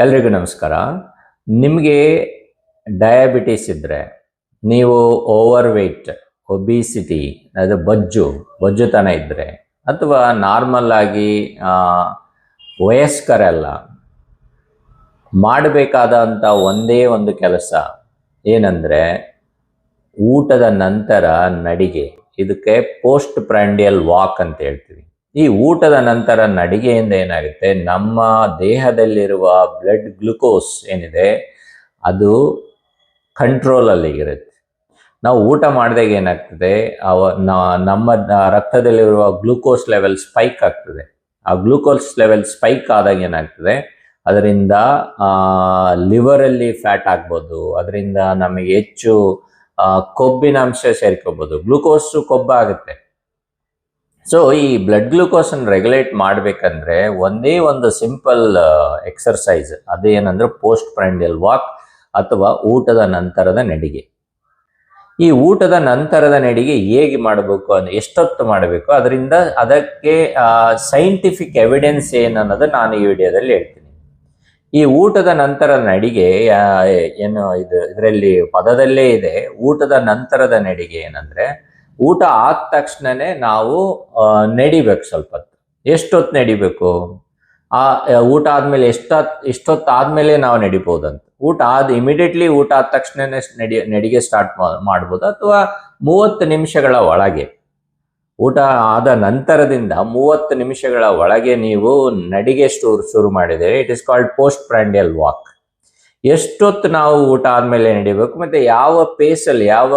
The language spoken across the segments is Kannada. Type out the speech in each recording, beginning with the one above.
ಎಲ್ರಿಗೂ ನಮಸ್ಕಾರ. ನಿಮಗೆ ಡಯಾಬಿಟಿಸ್ ಇದ್ದರೆ ನೀವು ಓವರ್ ವೆಯ್ಟ್ ಒಬಿಸಿಟಿ ಅದು ಬಜ್ಜು ಬಜ್ಜುತನ ಇದ್ದರೆ ಅಥವಾ ನಾರ್ಮಲ್ ಆಗಿ ವಯಸ್ಕರೆಲ್ಲ ಮಾಡಬೇಕಾದಂಥ ಒಂದೇ ಒಂದು ಕೆಲಸ ಏನಂದರೆ ಊಟದ ನಂತರ ನಡಿಗೆ. ಇದಕ್ಕೆ ಪೋಸ್ಟ್ ಪ್ರ್ಯಾಂಡಿಯಲ್ ವಾಕ್ ಅಂತ ಹೇಳ್ತೀವಿ. ಈ ಊಟದ ನಂತರ ನಡಿಗೆಯಿಂದ ಏನಾಗುತ್ತೆ? ನಮ್ಮ ದೇಹದಲ್ಲಿರುವ ಬ್ಲಡ್ ಗ್ಲುಕೋಸ್ ಏನಿದೆ, ಅದು ಕಂಟ್ರೋಲಲ್ಲಿ ಇರುತ್ತೆ. ನಾವು ಊಟ ಮಾಡಿದಾಗ ಏನಾಗ್ತದೆ? ಅವ ನಮ್ಮ ರಕ್ತದಲ್ಲಿರುವ ಗ್ಲೂಕೋಸ್ ಲೆವೆಲ್ ಸ್ಪೈಕ್ ಆಗ್ತದೆ. ಆ ಗ್ಲೂಕೋಸ್ ಲೆವೆಲ್ ಸ್ಪೈಕ್ ಆದಾಗ ಏನಾಗ್ತದೆ? ಅದರಿಂದ ಲಿವರಲ್ಲಿ ಫ್ಯಾಟ್ ಆಗ್ಬೋದು. ಅದರಿಂದ ನಮಗೆ ಹೆಚ್ಚು ಕೊಬ್ಬಿನ ಅಂಶ ಸೇರ್ಕೋಬಹುದು ಗ್ಲೂಕೋಸ್ ಕೊಬ್ಬಾಗುತ್ತೆ. ಸೊ ಈ ಬ್ಲಡ್ ಗ್ಲೂಕೋಸ್ ಅನ್ನು ರೆಗ್ಯುಲೇಟ್ ಮಾಡಬೇಕಂದ್ರೆ ಒಂದೇ ಒಂದು ಸಿಂಪಲ್ ಎಕ್ಸರ್ಸೈಸ್ ಅದೇನಂದ್ರೆ ಪೋಸ್ಟ್ ಪ್ರ್ಯಾಂಡಿಯಲ್ ವಾಕ್ ಅಥವಾ ಊಟದ ನಂತರದ ನಡಿಗೆ. ಈ ಊಟದ ನಂತರದ ನಡಿಗೆ ಹೇಗೆ ಮಾಡಬೇಕು ಅಂದ್ರೆ ಎಷ್ಟೊತ್ತು ಮಾಡಬೇಕು? ಅದರಿಂದ ಅದಕ್ಕೆ ಸೈಂಟಿಫಿಕ್ ಎವಿಡೆನ್ಸ್ ಏನು ಅನ್ನೋದು ನಾನು ಈ ವಿಡಿಯೋದಲ್ಲಿ ಹೇಳ್ತೀನಿ. ಈ ಊಟದ ನಂತರದ ನಡಿಗೆ ಏನು ಇದು, ಇದರಲ್ಲಿ ಪದದಲ್ಲೇ ಇದೆ. ಊಟದ ನಂತರದ ನಡಿಗೆ ಏನಂದ್ರೆ ಊಟ ಆದ ತಕ್ಷಣನೇ ನಾವು ನಡಿಬೇಕು ಸ್ವಲ್ಪ ಎಷ್ಟೊತ್ತು ನಡಿಬೇಕು? ಆ ಊಟ ಆದ್ಮೇಲೆ ಎಷ್ಟೊತ್ ಎಷ್ಟೊತ್ತು ಆದ್ಮೇಲೆ ನಾವು ನಡಿಬೋದಂತ. ಊಟ ಆದ ಇಮಿಡಿಯೇಟ್ಲಿ ಊಟ ಆದ ತಕ್ಷಣನೇ ನಡಿ, ನಡಿಗೆ ಸ್ಟಾರ್ಟ್ ಮಾಡ್ಬೋದು. ಅಥವಾ ಮೂವತ್ತು ನಿಮಿಷಗಳ ಒಳಗೆ. ಊಟ ಆದ ನಂತರದಿಂದ ಮೂವತ್ತು ನಿಮಿಷಗಳ ಒಳಗೆ ನೀವು ನಡಿಗೆ ಶುರು ಶುರು ಮಾಡಿದರೆ it is called post prandial walk ಎಷ್ಟೊತ್ತು ನಾವು ಊಟ ಆದಮೇಲೆ ನಡಿಬೇಕು, ಮತ್ತೆ ಯಾವ ಪೇಸಲ್ಲಿ ಯಾವ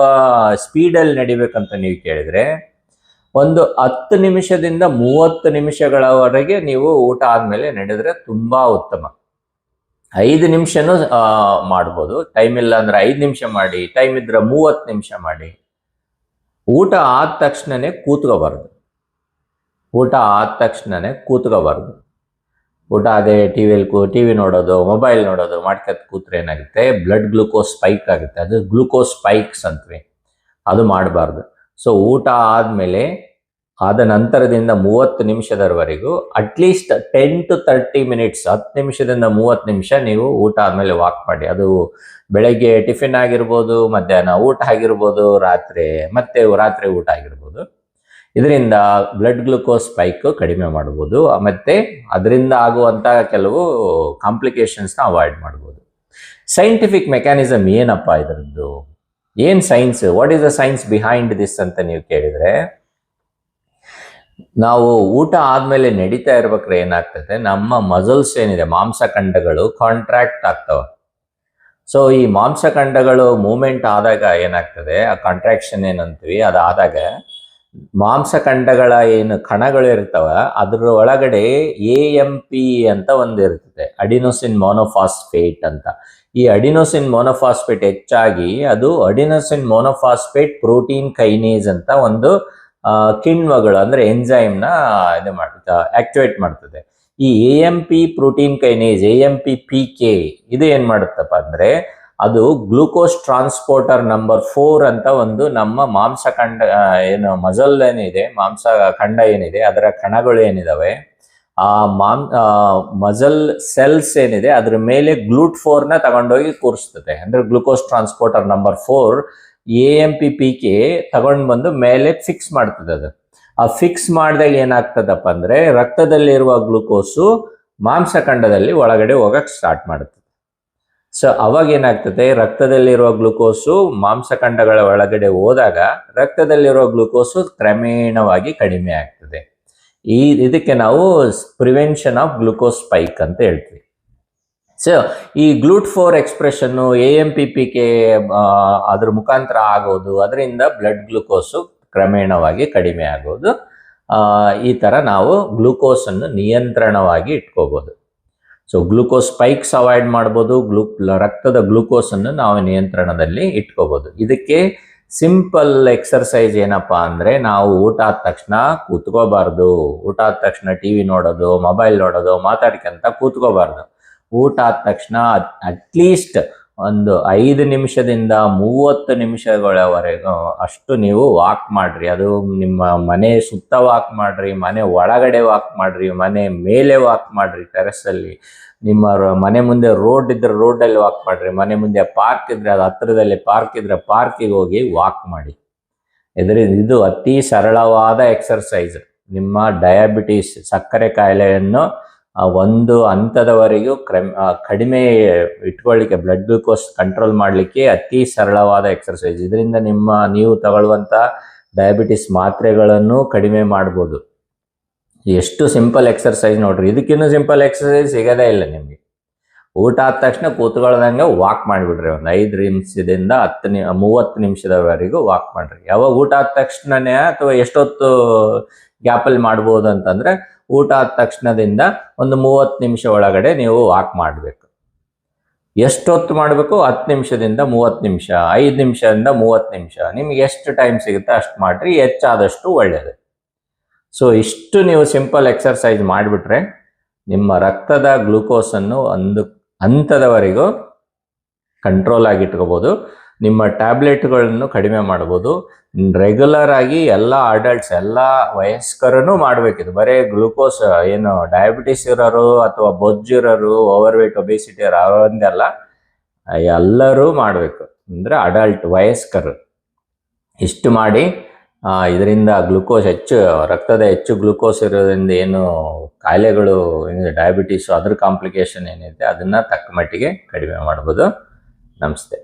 ಸ್ಪೀಡಲ್ಲಿ ನಡಿಬೇಕಂತ ನೀವು ಕೇಳಿದ್ರೆ, ಒಂದು ಹತ್ತು ನಿಮಿಷದಿಂದ ಮೂವತ್ತು ನಿಮಿಷಗಳವರೆಗೆ ನೀವು ಊಟ ಆದಮೇಲೆ ನಡೆದರೆ ತುಂಬಾ ಉತ್ತಮ. ಐದು ನಿಮಿಷನೂ ಮಾಡ್ಬೋದು. ಟೈಮ್ ಇಲ್ಲ ಅಂದ್ರೆ ಐದು ನಿಮಿಷ ಮಾಡಿ ಟೈಮ್ ಇದ್ರೆ ಮೂವತ್ತು ನಿಮಿಷ ಮಾಡಿ. ಊಟ ಆದ ತಕ್ಷಣನೇ ಕೂತ್ಕೋಬಾರ್ದು. ಊಟ ಆದ ತಕ್ಷಣನೇ ಕೂತ್ಕೋಬಾರ್ದು. ಊಟ ಅದೇ ಟಿ ವಿಯಲ್ಲಿ ಕೂ ಟಿ ವಿ ನೋಡೋದು ಮೊಬೈಲ್ ನೋಡೋದು ಮಾಡ್ಕೊತ ಕೂತ್ರೆ ಏನಾಗುತ್ತೆ? ಬ್ಲಡ್ ಗ್ಲೂಕೋಸ್ ಸ್ಪೈಕ್ ಆಗುತ್ತೆ. ಅದು ಗ್ಲೂಕೋಸ್ ಸ್ಪೈಕ್ಸ್ ಅಂತೀವಿ. ಅದು ಮಾಡಬಾರ್ದು. ಸೊ ಊಟ ಆದಮೇಲೆ ಆದ ನಂತರದಿಂದ ಮೂವತ್ತು ನಿಮಿಷದವರೆಗೂ at least ten to thirty minutes ಹತ್ತು ನಿಮಿಷದಿಂದ ಮೂವತ್ತು ನಿಮಿಷ ನೀವು ಊಟ ಆದಮೇಲೆ ವಾಕ್ ಮಾಡಿ. ಅದು ಬೆಳಗ್ಗೆ ಟಿಫಿನ್ ಆಗಿರ್ಬೋದು, ಮಧ್ಯಾಹ್ನ ಊಟ ಆಗಿರ್ಬೋದು, ರಾತ್ರಿ, ಮತ್ತೆ ರಾತ್ರಿ ಊಟ ಆಗಿರ್ಬೋದು. ಇದರಿಂದ ಬ್ಲಡ್ ಗ್ಲುಕೋಸ್ ಸ್ಪೈಕ್ ಕಡಿಮೆ ಮಾಡ್ಬೋದು. ಮತ್ತೆ ಅದರಿಂದ ಆಗುವಂಥ ಕೆಲವು ಕಾಂಪ್ಲಿಕೇಶನ್ಸ್ನ ಅವಾಯ್ಡ್ ಮಾಡ್ಬೋದು. ಸೈಂಟಿಫಿಕ್ ಮೆಕ್ಯಾನಿಸಮ್ ಏನಪ್ಪ ಇದರದ್ದು? ಏನು science what is the science behind this ಅಂತ ನೀವು ಕೇಳಿದ್ರೆ, ನಾವು ಊಟ ಆದ್ಮೇಲೆ ನಡೀತಾ ಇರ್ಬೇಕಾದ್ರೆ ಏನಾಗ್ತದೆ? ನಮ್ಮ ಮಸಲ್ಸ್ ಏನಿದೆ? ಮಾಂಸಖಂಡಗಳು ಕಾಂಟ್ರಾಕ್ಟ್ ಆಗ್ತವೆ. ಸೊ ಈ ಮಾಂಸಖಂಡಗಳು ಮೂಮೆಂಟ್ ಆದಾಗ ಏನಾಗ್ತದೆ? ಆ ಕಾಂಟ್ರಾಕ್ಷನ್ ಏನಂತೀವಿ? ಅದಾದಾಗ ಮಾಂಸಖಂಡಗಳ ಏನು ಕಣಗಳು ಇರ್ತವ ಅದ್ರ ಒಳಗಡೆ ಎ ಎಂ ಪಿ ಅಂತ ಒಂದು ಇರ್ತದೆ, ಅಡಿನೋಸಿನ್ ಮೋನೋಫಾಸ್ಫೇಟ್ ಅಂತ. ಈ ಅಡಿನೋಸಿನ್ ಮೋನೋಫಾಸ್ಫೇಟ್ ಹೆಚ್ಚಾಗಿ ಅದು ಅಡಿನೋಸಿನ್ ಮೋನೋಫಾಸ್ಫೇಟ್ ಪ್ರೋಟೀನ್ ಕೈನೇಸ್ ಅಂತ ಒಂದು ಕಿಣ್ವಗಳು ಅಂದ್ರೆ ಎಂಜೈಮ್ನ ಇದು ಮಾಡ್ತಾ, ಆಕ್ಟಿವೇಟ್ ಮಾಡ್ತದೆ. ಈ A M P protein kinase, A M P P K, ಇದು ಏನ್ ಮಾಡುತ್ತಪ್ಪ ಅಂದ್ರೆ ಅದು ಗ್ಲೂಕೋಸ್ ಟ್ರಾನ್ಸ್ಪೋರ್ಟರ್ ನಂಬರ್ ಫೋರ್ ಅಂತ ಒಂದು ನಮ್ಮ ಮಾಂಸ ಖಂಡ ಏನು ಮಜಲ್ ಏನಿದೆ, ಮಾಂಸ ಖಂಡ ಏನಿದೆ, ಅದರ ಕಣಗಳು ಏನಿದಾವೆ, ಆ, ಮಾಂ ಮಜಲ್ ಸೆಲ್ಸ್ ಏನಿದೆ, ಅದ್ರ ಮೇಲೆ ಗ್ಲೂಟ್ ಫೋರ್ನ ತಗೊಂಡೋಗಿ ಕೂರಿಸ್ತದೆ. ಅಂದ್ರೆ glucose transporter number four A M P P K ತಗೊಂಡ್ ಬಂದು ಮೇಲೆ ಫಿಕ್ಸ್ ಮಾಡ್ತದೆ ಅದು. ಆ ಫಿಕ್ಸ್ ಮಾಡಿದಾಗ ಏನಾಗ್ತದಪ್ಪ ಅಂದ್ರೆ ರಕ್ತದಲ್ಲಿರುವ ಗ್ಲೂಕೋಸು ಮಾಂಸಖಂಡದಲ್ಲಿ ಒಳಗಡೆ ಹೋಗಕ್ ಸ್ಟಾರ್ಟ್ ಮಾಡುತ್ತೆ. ಸೊ ಅವಾಗ ಏನಾಗ್ತದೆ, ರಕ್ತದಲ್ಲಿರುವ ಗ್ಲುಕೋಸು ಮಾಂಸಖಂಡಗಳ ಒಳಗಡೆ ಹೋದಾಗ ರಕ್ತದಲ್ಲಿರುವ ಗ್ಲುಕೋಸು ಕ್ರಮೇಣವಾಗಿ ಕಡಿಮೆ ಆಗ್ತದೆ. ಈ ಇದಕ್ಕೆ ನಾವು ಪ್ರಿವೆನ್ಷನ್ ಆಫ್ ಗ್ಲೂಕೋಸ್ ಸ್ಪೈಕ್ ಅಂತ ಹೇಳ್ತೀವಿ. ಸೊ ಈ GLUT four expression A M P P K ಅದ್ರ ಮುಖಾಂತರ ಆಗೋದು, ಅದರಿಂದ ಬ್ಲಡ್ ಗ್ಲುಕೋಸು ಕ್ರಮೇಣವಾಗಿ ಕಡಿಮೆ ಆಗೋದು. ಈ ಥರ ನಾವು ಗ್ಲುಕೋಸನ್ನು ನಿಯಂತ್ರಣವಾಗಿ ಇಟ್ಕೋಬೋದು. ಸೊ ಗ್ಲೂಕೋಸ್ ಸ್ಪೈಕ್ಸ್ ಅವಾಯ್ಡ್ ಮಾಡ್ಬೋದು. ಗ್ಲೂ ರಕ್ತದ ಗ್ಲೂಕೋಸನ್ನು ನಾವು ನಿಯಂತ್ರಣದಲ್ಲಿ ಇಟ್ಕೋಬೋದು. ಇದಕ್ಕೆ ಸಿಂಪಲ್ ಎಕ್ಸರ್ಸೈಸ್ ಏನಪ್ಪಾ ಅಂದ್ರೆ ನಾವು ಊಟ ಆದ ತಕ್ಷಣ ಕೂತ್ಕೋಬಾರ್ದು. ಊಟ ಆದ ತಕ್ಷಣ ಟಿ ವಿ ನೋಡೋದು ಮೊಬೈಲ್ ನೋಡೋದು, ಮಾತಾಡ್ಕೊಂತ ಕೂತ್ಕೋಬಾರ್ದು. ಊಟ ಆದ ತಕ್ಷಣ ಅಟ್ಲೀಸ್ಟ್ ಒಂದು ಐದು ನಿಮಿಷದಿಂದ ಮೂವತ್ತು ನಿಮಿಷಗಳವರೆಗೂ ಅಷ್ಟು ನೀವು ವಾಕ್ ಮಾಡ್ರಿ. ಅದು ನಿಮ್ಮ ಮನೆ ಸುತ್ತ ವಾಕ್ ಮಾಡ್ರಿ, ಮನೆ ಒಳಗಡೆ ವಾಕ್ ಮಾಡ್ರಿ, ಮನೆ ಮೇಲೆ ವಾಕ್ ಮಾಡ್ರಿ ಟೆರೆಸ್ಸಲ್ಲಿ ನಿಮ್ಮ ಮನೆ ಮುಂದೆ ರೋಡ್ ಇದ್ರೆ ರೋಡಲ್ಲಿ ವಾಕ್ ಮಾಡ್ರಿ, ಮನೆ ಮುಂದೆ ಪಾರ್ಕ್ ಇದ್ರೆ ಅದು ಹತ್ತಿರದಲ್ಲಿ ಪಾರ್ಕ್ ಇದ್ರೆ ಪಾರ್ಕಿಗೆ ಹೋಗಿ ವಾಕ್ ಮಾಡಿ. ಇದರಿಂದ ಇದು ಅತಿ ಸರಳವಾದ ಎಕ್ಸರ್ಸೈಸ್ ನಿಮ್ಮ ಡಯಾಬಿಟಿಸ್ ಸಕ್ಕರೆ ಕಾಯಿಲೆಯನ್ನು ಆ, ಒಂದು ಹಂತದವರೆಗೂ ಕ್ರಮ ಕಡಿಮೆ ಇಟ್ಕೊಳ್ಳಿಕ್ಕೆ ಬ್ಲಡ್ ಗ್ಲೂಕೋಸ್ ಕಂಟ್ರೋಲ್ ಮಾಡಲಿಕ್ಕೆ ಅತಿ ಸರಳವಾದ ಎಕ್ಸರ್ಸೈಸ್ ಇದರಿಂದ ನಿಮ್ಮ ನೀವು ತಗೊಳ್ಳುವಂಥ ಡಯಾಬಿಟಿಸ್ ಮಾತ್ರೆಗಳನ್ನು ಕಡಿಮೆ ಮಾಡ್ಬೋದು. ಎಷ್ಟು ಸಿಂಪಲ್ ಎಕ್ಸರ್ಸೈಸ್ ನೋಡ್ರಿ. ಇದಕ್ಕಿನ್ನೂ ಸಿಂಪಲ್ ಎಕ್ಸರ್ಸೈಸ್ ಸಿಗೋದೇ ಇಲ್ಲ ನಿಮಗೆ. ಊಟ ಆದ ತಕ್ಷಣ ಕೂತ್ಕೊಳ್ದಂಗೆ ವಾಕ್ ಮಾಡಿಬಿಡ್ರಿ. ಒಂದು ಐದು ನಿಮಿಷದಿಂದ ಹತ್ತು ನಿ ಮೂವತ್ತು ನಿಮಿಷದವರೆಗೂ ವಾಕ್ ಮಾಡ್ರಿ. ಯಾವಾಗ ಊಟ ಆದ ತಕ್ಷಣನೇ ಅಥವಾ ಎಷ್ಟೊತ್ತು ಗ್ಯಾಪಲ್ಲಿ ಮಾಡ್ಬೋದು ಅಂತಂದ್ರೆ ಊಟ ಆದ ತಕ್ಷಣದಿಂದ ಒಂದು ಮೂವತ್ತು ನಿಮಿಷ ಒಳಗಡೆ ನೀವು ವಾಕ್ ಮಾಡಬೇಕು. ಎಷ್ಟೊತ್ತು ಮಾಡಬೇಕು? ಹತ್ತು ನಿಮಿಷದಿಂದ ಮೂವತ್ತು ನಿಮಿಷ, ಐದು ನಿಮಿಷದಿಂದ ಮೂವತ್ತು ನಿಮಿಷ. ನಿಮ್ಗೆ ಎಷ್ಟು ಟೈಮ್ ಸಿಗುತ್ತೆ ಅಷ್ಟು ಮಾಡಿರಿ, ಹೆಚ್ಚಾದಷ್ಟು ಒಳ್ಳೆಯದು ಸೊ ಇಷ್ಟು ನೀವು ಸಿಂಪಲ್ ಎಕ್ಸರ್ಸೈಸ್ ಮಾಡಿಬಿಟ್ರೆ ನಿಮ್ಮ ರಕ್ತದ ಗ್ಲೂಕೋಸನ್ನು ಒಂದು ಹಂತದವರೆಗೂ ಕಂಟ್ರೋಲ್ ಆಗಿ ಇಟ್ಕೋಬೋದು. ನಿಮ್ಮ ಟ್ಯಾಬ್ಲೆಟ್ಗಳನ್ನು ಕಡಿಮೆ ಮಾಡ್ಬೋದು. ರೆಗ್ಯುಲರ್ ಆಗಿ ಎಲ್ಲ ಅಡಲ್ಟ್ಸ್, ಎಲ್ಲ ವಯಸ್ಕರನ್ನು ಮಾಡಬೇಕಿದು ಬರೀ ಗ್ಲೂಕೋಸ್, ಏನು ಡಯಾಬಿಟಿಸ್ ಇರೋರು ಅಥವಾ ಬೊಜ್ಜಿರೋರು ಓವರ್ ವೇಟ್ ಒಬೇಸಿಟಿ ಇರೋ ಅವರೊಂದೆಲ್ಲ ಎಲ್ಲರೂ ಮಾಡಬೇಕು. ಅಂದರೆ ಅಡಲ್ಟ್, ವಯಸ್ಕರು. ಇಷ್ಟು ಮಾಡಿ ಇದರಿಂದ ಗ್ಲುಕೋಸ್ ಹೆಚ್ಚು, ರಕ್ತದ ಹೆಚ್ಚು ಗ್ಲುಕೋಸ್ ಇರೋದ್ರಿಂದ ಏನು ಕಾಯಿಲೆಗಳು ಡಯಾಬಿಟೀಸು, ಅದ್ರ ಕಾಂಪ್ಲಿಕೇಶನ್ ಏನಿದೆ, ಅದನ್ನು ತಕ್ಕ ಮಟ್ಟಿಗೆ ಕಡಿಮೆ ಮಾಡ್ಬೋದು. ನಮಸ್ತೆ.